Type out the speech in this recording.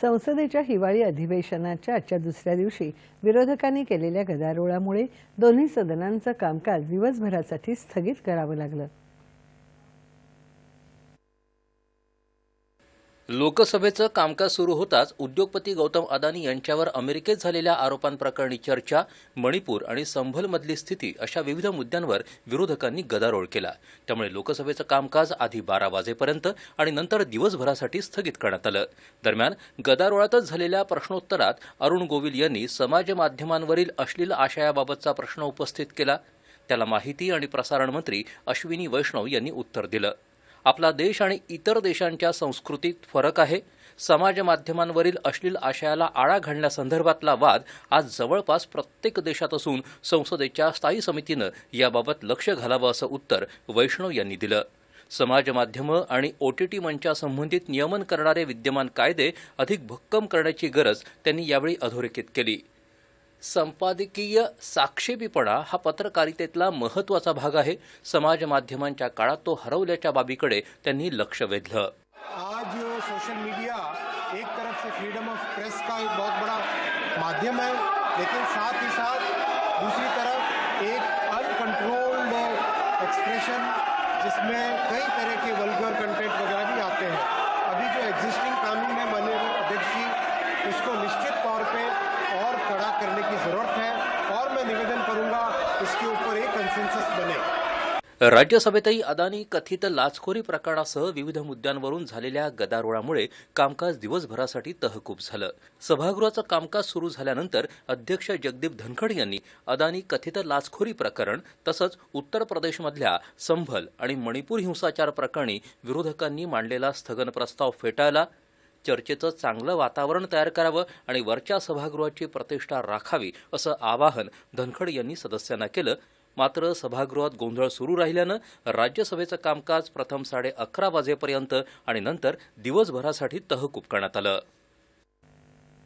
संसदेच्या हिवाळी अधिवेशनाच्या आजच्या दुसऱ्या दिवशी विरोधकांनी केलेल्या गदारोळामुळे दोन्ही सदनांचं कामकाज दिवसभरासाठी स्थगित करावं लागलं. लोकसभेचं कामकाज सुरू होताच उद्योगपती गौतम अदानी यांच्यावर अमेरिकेत झालेल्या आरोपांप्रकरणी चर्चा मणिपूर आणि संभलमधली स्थिती अशा विविध मुद्द्यांवर विरोधकांनी गदारोळ केला. त्यामुळे लोकसभेचं कामकाज आधी बारा वाजेपर्यंत आणि नंतर दिवसभरासाठी स्थगित करण्यात आलं. दरम्यान गदारोळातच झालेल्या प्रश्नोत्तरात अरुण गोविल यांनी समाज माध्यमांवरील अश्लील आशयाबाबतचा प्रश्न उपस्थित केला. त्याला माहिती आणि प्रसारण मंत्री अश्विनी वैष्णव यांनी उत्तर दिलं. आपला देश आणि इतर देशांच्या संस्कृतीत फरक आहे. समाज माध्यमांवरील अश्लील आशयाला आळा घालण्यासंदर्भातला वाद आज जवळपास प्रत्येक देशात असून संसदेच्या स्थायी समितीनं याबाबत लक्ष घालावं असं उत्तर वैष्णव यांनी दिलं. समाज माध्यमं आणि ओ टी टी मंचासंबंधित नियमन करणारे विद्यमान कायदे अधिक भक्कम करण्याची गरज त्यांनी यावेळी अधोरेखित केली. संपादकीय साक्षेपीपणा हा पत्रकारितेतला महत्त्वाचा भाग आहे. समाज माध्यमांच्या काळात तो हरवल्याच्या बाबीकडे त्यांनी लक्ष वेधलं. आज सोशल मीडिया एक तरफ से फ्रीडम ऑफ प्रेस का एक बहुत बड़ा माध्यम है लेकिन साथ ही साथ दूसरी तरफ एक अनकंट्रोल्ड एक्सप्रेशन जिसमें कई तरह के वल्गर कंटेंट वगैरह भी आते हैं। अभी जो एग्जिस्टिंग कानून की ज़रूरत है और मैं निवेदन करूंगा इसके ऊपर एक कंसेंसस बने। राज्यसभेतही अदानी कथित लाचखोरी प्रकरणासह विविध मुद्द्यांवरून झालेल्या गदारोळामुळे कामकाज दिवसभरासाठी तहकूब झालं. सभागृहाचं कामकाज सुरू झाल्यानंतर अध्यक्ष जगदीप धनखड यांनी अदानी कथित लाचखोरी प्रकरण तसंच उत्तर प्रदेशमधल्या संभल आणि मणिपूर हिंसाचार प्रकरणी विरोधकांनी मांडलेला स्थगन प्रस्ताव फेटाळला. चर्चेचं चांगलं वातावरण तयार करावं आणि वरच्या सभागृहाची प्रतिष्ठा राखावी असं आवाहन धनखड यांनी सदस्यांना केलं. मात्र सभागृहात गोंधळ सुरू राहिल्यानं राज्यसभेचं कामकाज प्रथम साडे अकरा वाजेपर्यंत आणि नंतर दिवसभरासाठी तहकूब करण्यात आलं.